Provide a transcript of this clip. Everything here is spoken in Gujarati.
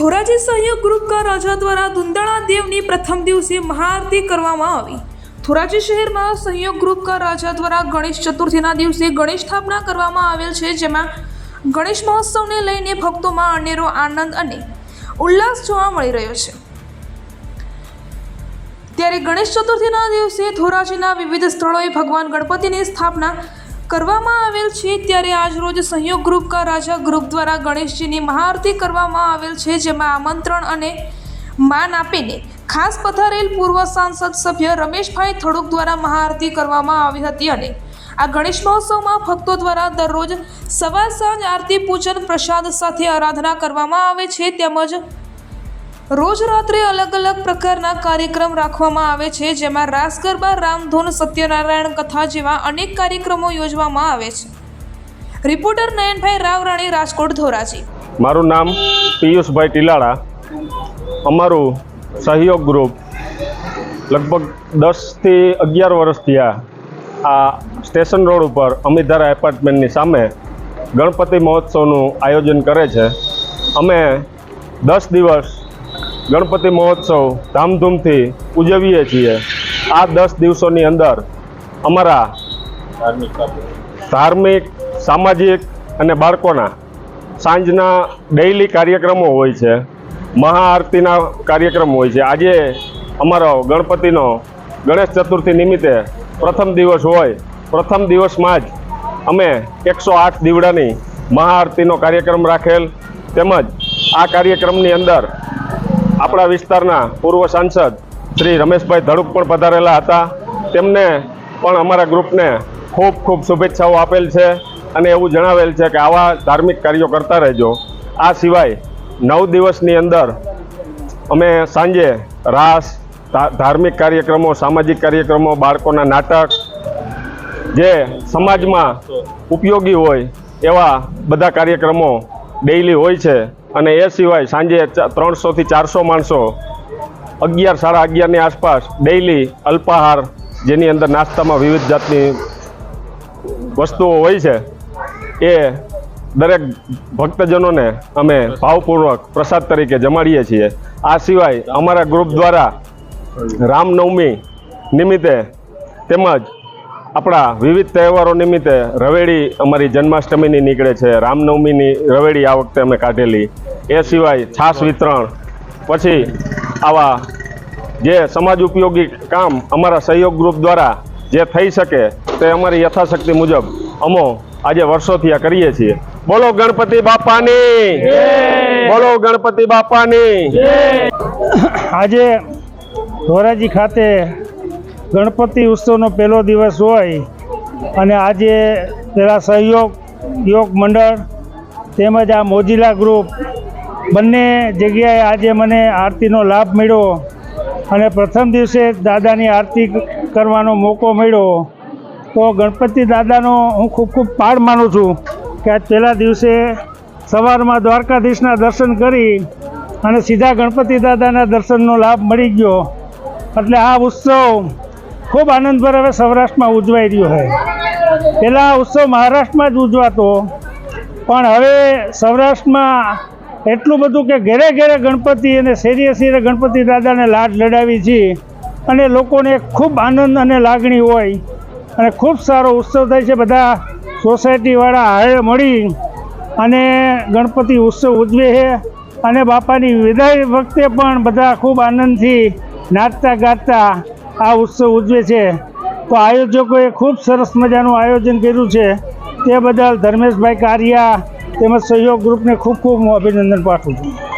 સહયોગ ગ્રુપ કા રાજા દ્વારા દુંદાળા દેવની પ્રથમ દિવસે મહાઆરતી કરવામાં આવી. ધોરાજી શહેરમાં સહયોગ ગ્રુપ કા રાજા દ્વારા ગણેશ ચતુર્થીના દિવસે ગણેશ સ્થાપના કરવામાં આવેલ છે, જેમાં ગણેશ મહોત્સવને લઈને ભક્તોમાં અનેરો આનંદ અને ઉલ્લાસ જોવા મળી રહ્યો છે. ત્યારે ગણેશ ચતુર્થીના દિવસે ધોરાજીના વિવિધ સ્થળોએ ભગવાન ગણપતિની સ્થાપના કરવામાં આવેલ છે ત્યારે આજરોજ સંયોગ ગ્રુપ કા રાજા ગ્રુપ દ્વારા ગણેશજીની મહાઆરતી કરવામાં આવેલ છે, જેમાં આમંત્રણ અને માન આપીને ખાસ પધારેલ પૂર્વ સાંસદ સભ્ય રમેશભાઈ થડુક દ્વારા મહાઆરતી કરવામાં આવી હતી અને આ ગણેશ મહોત્સવમાં ભક્તો દ્વારા દરરોજ સવાર સાંજ આરતી પૂજન પ્રસાદ સાથે આરાધના કરવામાં આવે છે, તેમજ રોજ રાત્રે અલગ અલગ પ્રકારના કાર્યક્રમ રાખવામાં આવે છે, જેમાં રાસ ગરબા રામધૂન, સત્યનારાયણ કથા જેવા અનેક કાર્યક્રમો યોજવામાં આવે છે. રિપોર્ટર નયનભાઈ રાવરાણી રાજકોટ ધોરાજી. મારું નામ પિયુષભાઈ ટીલાળા. અમારું સહયોગ ગ્રુપ લગભગ દસથી અગિયાર વર્ષ થયા આ સ્ટેશન રોડ ઉપર અમિધારા એપાર્ટમેન્ટની સામે ગણપતિ મહોત્સવનું આયોજન કરે છે. અમે દસ દિવસ ગણપતિ મહોત્સવ ધામધૂમથી ઉજવીએ છીએ. આ દસ દિવસોની અંદર અમારા ધાર્મિક, સામાજિક અને બાળકોના સાંજના ડેઇલી કાર્યક્રમો હોય છે. મહાઆરતીના કાર્યક્રમ હોય છે. આજે અમારો ગણપતિનો ગણેશ ચતુર્થી નિમિત્તે પ્રથમ દિવસ હોય. પ્રથમ દિવસમાં જ અમે એકસો આઠ દીવડાની મહાઆરતીનો કાર્યક્રમ રાખેલ. તેમજ આ કાર્યક્રમની અંદર આપણા વિસ્તારના પૂર્વ સાંસદ શ્રી રમેશભાઈ ધડુક પણ પધારેલા હતા. તેમને પણ અમારા ગ્રુપને ખૂબ ખૂબ શુભેચ્છાઓ આપેલ છે અને એવું જણાવેલ છે કે આવા ધાર્મિક કાર્યો કરતા રહેજો. આ સિવાય નવ દિવસની અંદર અમે સાંજે રાસ ધાર્મિક કાર્યક્રમો, સામાજિક કાર્યક્રમો, બાળકોના નાટક જે સમાજમાં ઉપયોગી હોય એવા બધા કાર્યક્રમો ડેઈલી હોય છે. અને એ સિવાય સાંજે ત્રણસોથી ચારસો માણસો અગિયાર, સાડા અગિયારની આસપાસ ડેઈલી અલ્પાહાર, જેની અંદર નાસ્તામાં વિવિધ જાતની વસ્તુઓ હોય છે, એ દરેક ભક્તજનોને અમે ભાવપૂર્વક પ્રસાદ તરીકે જમાડીએ છીએ. આ સિવાય અમારા ગ્રુપ દ્વારા રામનવમી નિમિત્તે તેમજ આપણા વિવિધ તહેવારો નિમિત્તે રવેડી અમારી જન્માષ્ટમીની નીકળે છે. રામનવમીની રવેડી આ વખતે અમે કાઢેલી. એ સિવાય છાશ વિતરણ પછી આવા જે સમાજ ઉપયોગી કામ અમારા સહયોગ ગ્રુપ દ્વારા જે થઈ શકે તે અમારી યથાશક્તિ મુજબ અમો આજે વર્ષોથી આ કરીએ છીએ. બોલો ગણપતિ બાપાની! બોલો ગણપતિ બાપાની! આજે ધોરાજી ખાતે ગણપતિ ઉત્સવનો પહેલો દિવસ હોય અને આજે પેલા સહયોગ, યોગ મંડળ તેમજ આ મોજીલા ગ્રુપ બંને જગ્યાએ આજે મને આરતીનો લાભ મળ્યો અને પ્રથમ દિવસે દાદાની આરતી કરવાનો મોકો મળ્યો. તો ગણપતિ દાદાનો હું ખૂબ ખૂબ પાડ માનું છું કે આજ પહેલા દિવસે સવારમાં દ્વારકાધીશના દર્શન કરી અને સીધા ગણપતિ દાદાના દર્શનનો લાભ મળી ગયો. એટલે આ ઉત્સવ ખૂબ આનંદભર હવે સૌરાષ્ટ્રમાં ઉજવાઈ રહ્યો છે પહેલાં ઉત્સવ મહારાષ્ટ્રમાં જ ઉજવાતો, પણ હવે સૌરાષ્ટ્રમાં એટલું બધું કે ઘેરે ઘેરે ગણપતિ અને શેરીએ શેરે ગણપતિ દાદાને લાડ લડાવી છે અને લોકોને ખૂબ આનંદ અને લાગણી હોય. અને ખૂબ સારો ઉત્સવ થાય છે, બધા સોસાયટીવાળા હારે મળી અને ગણપતિ ઉત્સવ ઉજવે છે. અને બાપાની વિદાય વખતે પણ બધા ખૂબ આનંદથી નાચતા ગાતા આ ઉત્સવ ઉજવે છે. તો આયોજકોએ ખૂબ સરસ મજાનું આયોજન કર્યું છે. તે બદલ ધર્મેશભાઈ કારિયા તેમજ સહયોગ ગ્રુપને ખૂબ ખૂબ હું અભિનંદન પાઠવું છું.